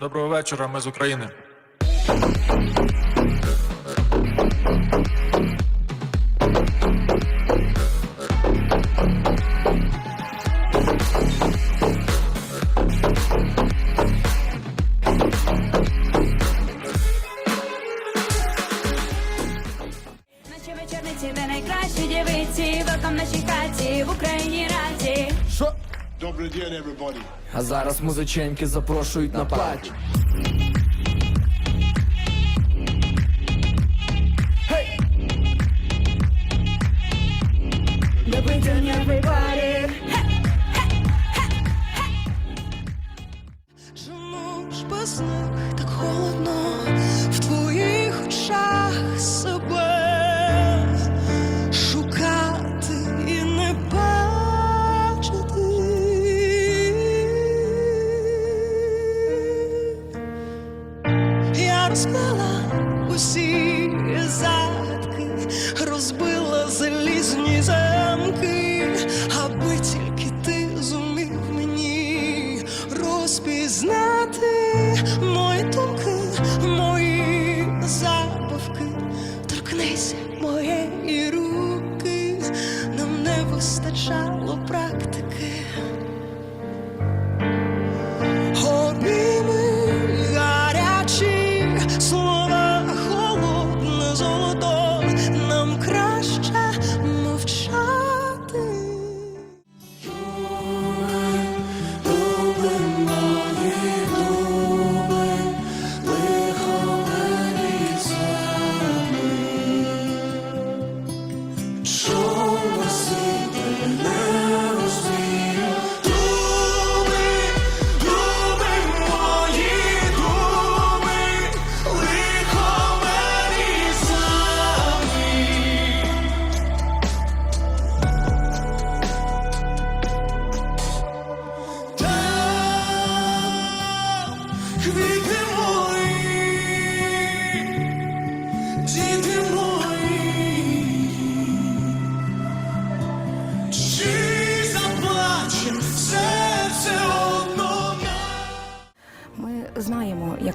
Доброго вечора, ми з України. Наші вечорниці, де найкращі дівиці, велкам нашій хаті, в Україні А зараз музиченьки запрошують на патч.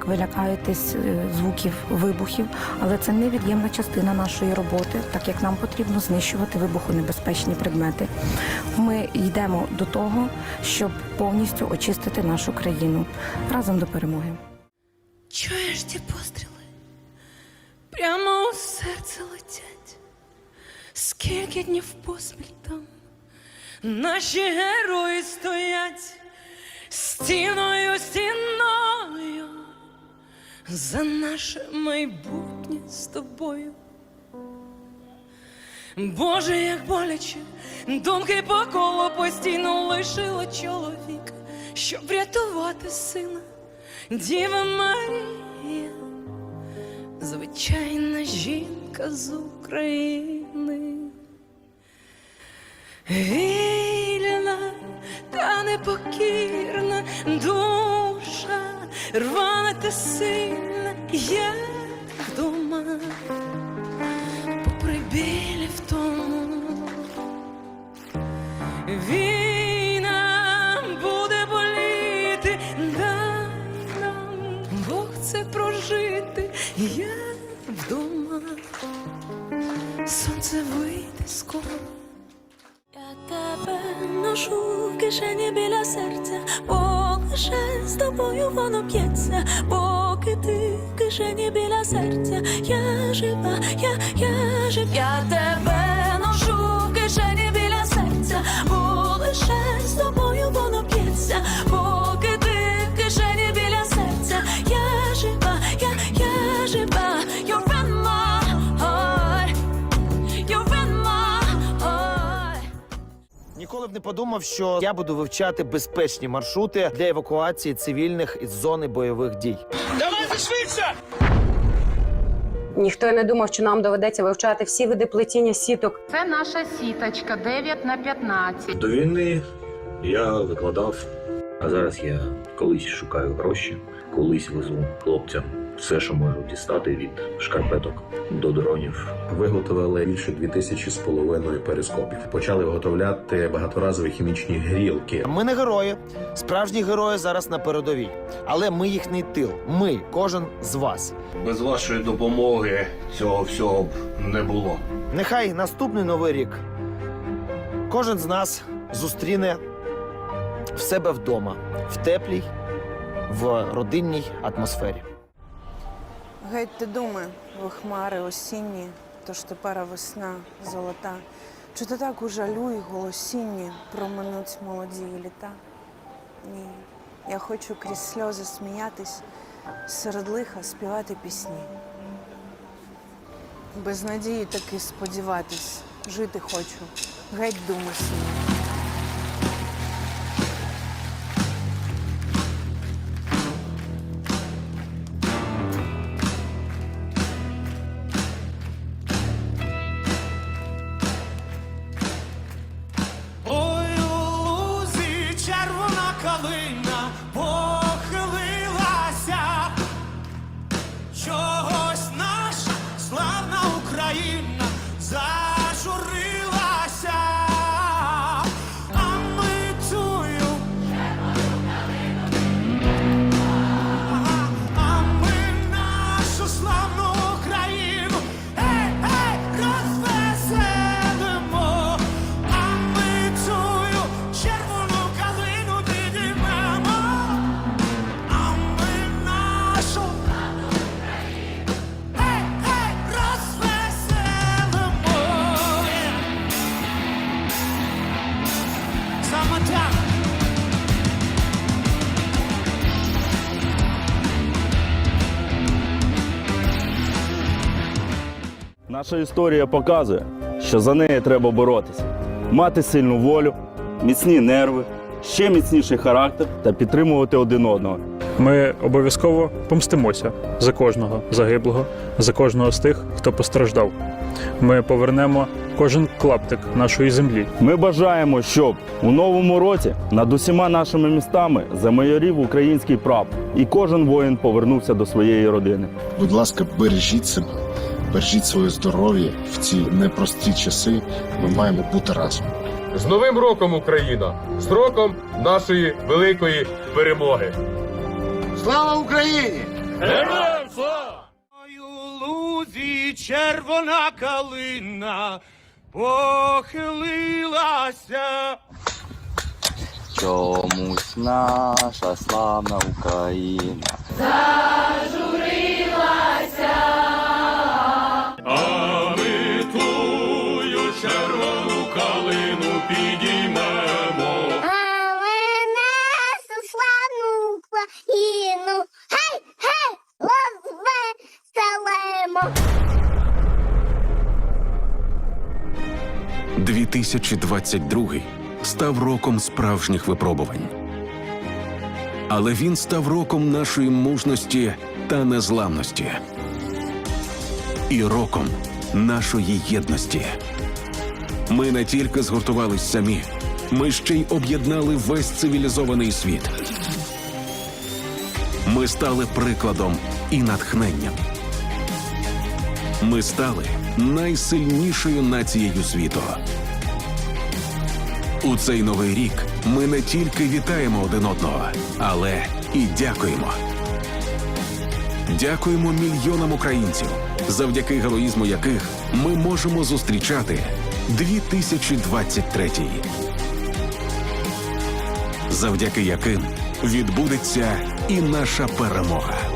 Знаємо, ви лякаєтесь е, звуків вибухів, але це невід'ємна частина нашої роботи, так як нам потрібно знищувати вибухонебезпечні предмети. Ми йдемо до того, щоб повністю очистити нашу країну разом до перемоги. Чуєш ті постріли? Прямо у серце летять. Скільки днів поспіль там наші герої стоять стіною, стіною за наше майбутнє з тобою. Боже, як боляче, думки по колу постійно лишила чоловіка, щоб врятувати сина. Діва Марія, звичайна жінка з України, вільна та непокірна душа, рвана та сильна, як вдома, попри білі в тому. Війна буде боліти, дай нам Бог це прожити, як вдома, сонце вийде скоро. Я тебе ношу в кишені біля серця, бо лише з тобою воно п'ється, поки ти в кишені біля серця, я жива, я, я жив, я тебе Ніколи б не подумав, що я буду вивчати безпечні маршрути для евакуації цивільних із зони бойових дій. Ніхто й не думав, що нам доведеться вивчати всі види плетіння сіток. Це наша сіточка 9 на 15. До війни я викладав, а зараз я колись шукаю гроші, колись везу хлопцям все, що можу дістати від шкарпеток до дронів. Виготовили більше 2000 з половиною перископів. Почали виготовляти багаторазові хімічні грілки. Ми не герої. Справжні герої зараз на передовій. Але ми їхній тил. Ми, кожен з вас. Без вашої допомоги цього всього б не було. Нехай наступний новий рік кожен з нас зустріне в себе вдома, в теплій, в родинній атмосфері. Геть ти думи, ви хмари осінні, тож тепер весна золота. Чи ти так у жалю й голосінні проминуть молоді літа? Ні, я хочу крізь сльози сміятись, серед лиха співати пісні. Без надії таки сподіватись, жити хочу, геть думи сні. Червона Наша історія показує, що за неї треба боротися, мати сильну волю, міцні нерви, ще міцніший характер та підтримувати один одного. Ми обов'язково помстимося за кожного загиблого, за кожного з тих, хто постраждав. Ми повернемо кожен клаптик нашої землі. Ми бажаємо, щоб у новому році над усіма нашими містами замайорів український прапор, і кожен воїн повернувся до своєї родини. Будь ласка, бережіть себе, бережіть своє здоров'я в ці непрості часи. Ми маємо бути разом. З Новим роком, Україна! З роком нашої великої перемоги! Слава Україні! Героям слава! У лузі червона калина похилилася. Чомусь наша славна Україна. Україну, гей, гей, розвеселимо. 2022 став роком справжніх випробувань. Але він став роком нашої мужності та незламності. І роком нашої єдності. Ми не тільки згуртувались самі, ми ще й об'єднали весь цивілізований світ. Ми стали прикладом і натхненням. Ми стали найсильнішою нацією світу. У цей новий рік ми не тільки вітаємо один одного, але і дякуємо. Дякуємо мільйонам українців, завдяки героїзму яких ми можемо зустрічати 2023. Завдяки яким відбудеться і наша перемога.